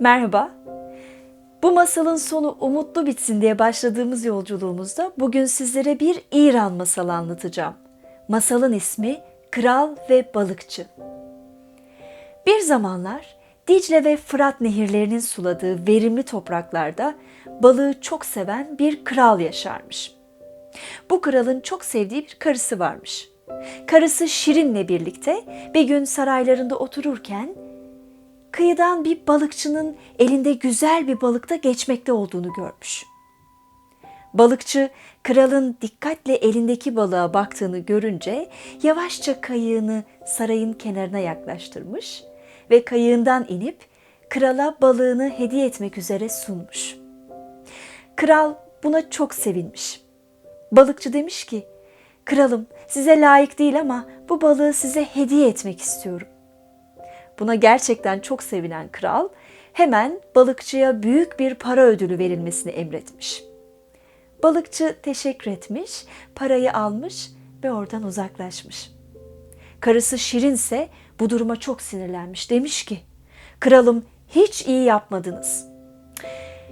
Merhaba. Bu masalın sonu umutlu bitsin diye başladığımız yolculuğumuzda bugün sizlere bir İran masalı anlatacağım. Masalın ismi Kral ve Balıkçı. Bir zamanlar Dicle ve Fırat nehirlerinin suladığı verimli topraklarda balığı çok seven bir kral yaşarmış. Bu kralın çok sevdiği bir karısı varmış. Karısı Şirin'le birlikte bir gün saraylarında otururken kıyıdan bir balıkçının elinde güzel bir balıkta geçmekte olduğunu görmüş. Balıkçı kralın dikkatle elindeki balığa baktığını görünce yavaşça kayığını sarayın kenarına yaklaştırmış ve kayığından inip krala balığını hediye etmek üzere sunmuş. Kral buna çok sevinmiş. Balıkçı demiş ki, "Kralım, size layık değil ama bu balığı size hediye etmek istiyorum." Buna gerçekten çok sevinen kral hemen balıkçıya büyük bir para ödülü verilmesini emretmiş. Balıkçı teşekkür etmiş, parayı almış ve oradan uzaklaşmış. Karısı Şirin ise bu duruma çok sinirlenmiş. Demiş ki, kralım hiç iyi yapmadınız.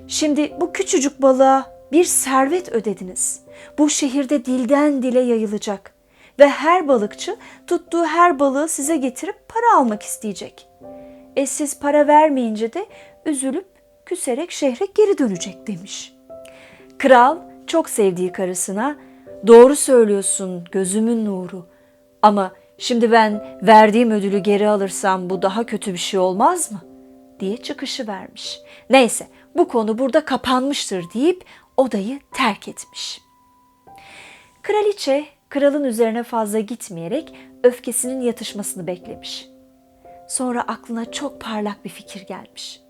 Şimdi bu küçücük balığa bir servet ödediniz. Bu şehirde dilden dile yayılacak ve her balıkçı tuttuğu her balığı size getirip para almak isteyecek. E siz para vermeyince de üzülüp küserek şehre geri dönecek demiş. Kral çok sevdiği karısına doğru söylüyorsun gözümün nuru ama şimdi ben verdiğim ödülü geri alırsam bu daha kötü bir şey olmaz mı? diye çıkışı vermiş. Neyse bu konu burada kapanmıştır deyip odayı terk etmiş. Kraliçe kralın üzerine fazla gitmeyerek öfkesinin yatışmasını beklemiş. Sonra aklına çok parlak bir fikir gelmiş.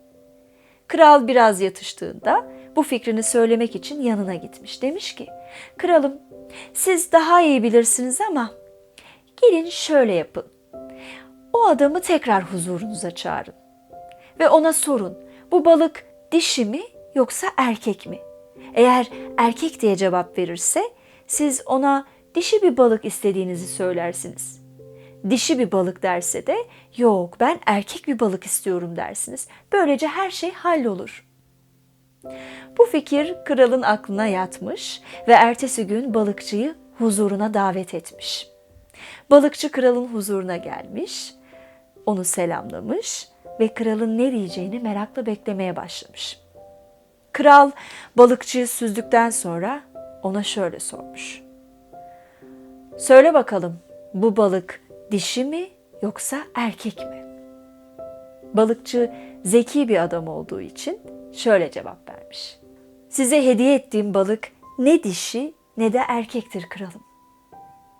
Kral biraz yatıştığında bu fikrini söylemek için yanına gitmiş. Demiş ki, kralım siz daha iyi bilirsiniz ama gelin şöyle yapın. O adamı tekrar huzurunuza çağırın. Ve ona sorun, bu balık dişi mi yoksa erkek mi? Eğer erkek diye cevap verirse siz ona dişi bir balık istediğinizi söylersiniz. Dişi bir balık derse de yok ben erkek bir balık istiyorum dersiniz. Böylece her şey hallolur. Bu fikir kralın aklına yatmış ve ertesi gün balıkçıyı huzuruna davet etmiş. Balıkçı kralın huzuruna gelmiş, onu selamlamış ve kralın ne diyeceğini merakla beklemeye başlamış. Kral balıkçıyı süzdükten sonra ona şöyle sormuş. Söyle bakalım bu balık dişi mi yoksa erkek mi? Balıkçı zeki bir adam olduğu için şöyle cevap vermiş. Size hediye ettiğim balık ne dişi ne de erkektir kralım.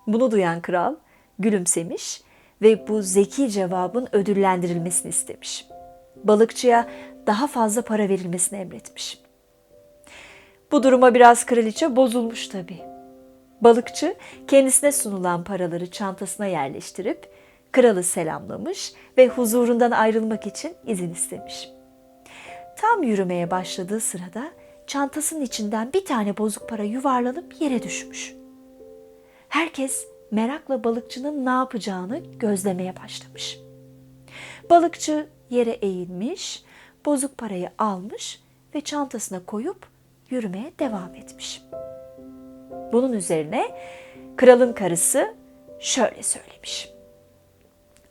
Bunu duyan kral gülümsemiş ve bu zeki cevabın ödüllendirilmesini istemiş. Balıkçıya daha fazla para verilmesini emretmiş. Bu duruma biraz kraliçe bozulmuş tabii. Balıkçı kendisine sunulan paraları çantasına yerleştirip kralı selamlamış ve huzurundan ayrılmak için izin istemiş. Tam yürümeye başladığı sırada çantasının içinden bir tane bozuk para yuvarlanıp yere düşmüş. Herkes merakla balıkçının ne yapacağını gözlemeye başlamış. Balıkçı yere eğilmiş, bozuk parayı almış ve çantasına koyup yürümeye devam etmiş. Bunun üzerine kralın karısı şöyle söylemiş.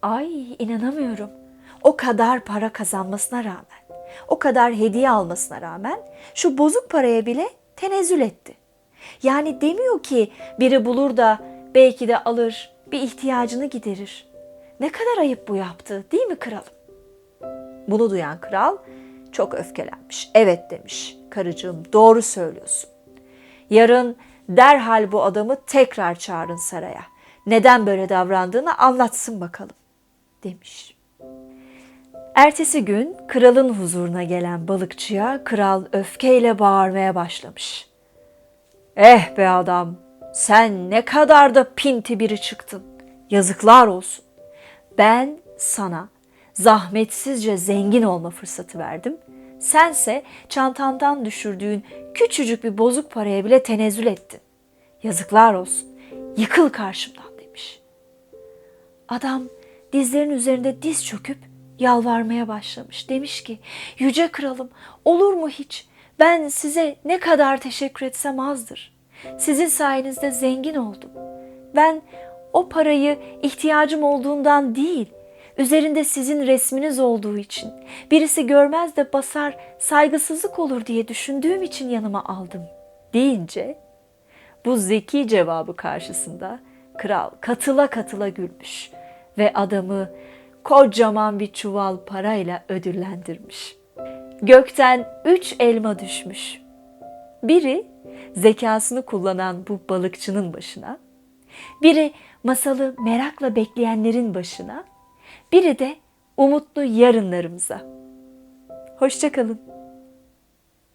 Ay inanamıyorum. O kadar para kazanmasına rağmen, o kadar hediye almasına rağmen şu bozuk paraya bile tenezzül etti. Yani demiyor ki biri bulur da belki de alır, bir ihtiyacını giderir. Ne kadar ayıp bu yaptı, değil mi kralım? Bunu duyan kral çok öfkelenmiş. Evet demiş karıcığım doğru söylüyorsun. Yarın derhal bu adamı tekrar çağırın saraya. Neden böyle davrandığını anlatsın bakalım demiş. Ertesi gün kralın huzuruna gelen balıkçıya kral öfkeyle bağırmaya başlamış. Eh be adam, sen ne kadar da pinti biri çıktın. Yazıklar olsun. Ben sana zahmetsizce zengin olma fırsatı verdim. Sense çantandan düşürdüğün küçücük bir bozuk paraya bile tenezzül ettin. Yazıklar olsun. Yıkıl karşımdan demiş. Adam dizlerinin üzerinde diz çöküp yalvarmaya başlamış. Demiş ki yüce kralım olur mu hiç? Ben size ne kadar teşekkür etsem azdır. Sizin sayenizde zengin oldum. Ben o parayı ihtiyacım olduğundan değil, üzerinde sizin resminiz olduğu için, birisi görmez de basar saygısızlık olur diye düşündüğüm için yanıma aldım deyince bu zeki cevabı karşısında kral katıla katıla gülmüş ve adamı kocaman bir çuval parayla ödüllendirmiş. Gökten üç elma düşmüş. Biri zekasını kullanan bu balıkçının başına, biri masalı merakla bekleyenlerin başına, biri de umutlu yarınlarımıza. Hoşçakalın.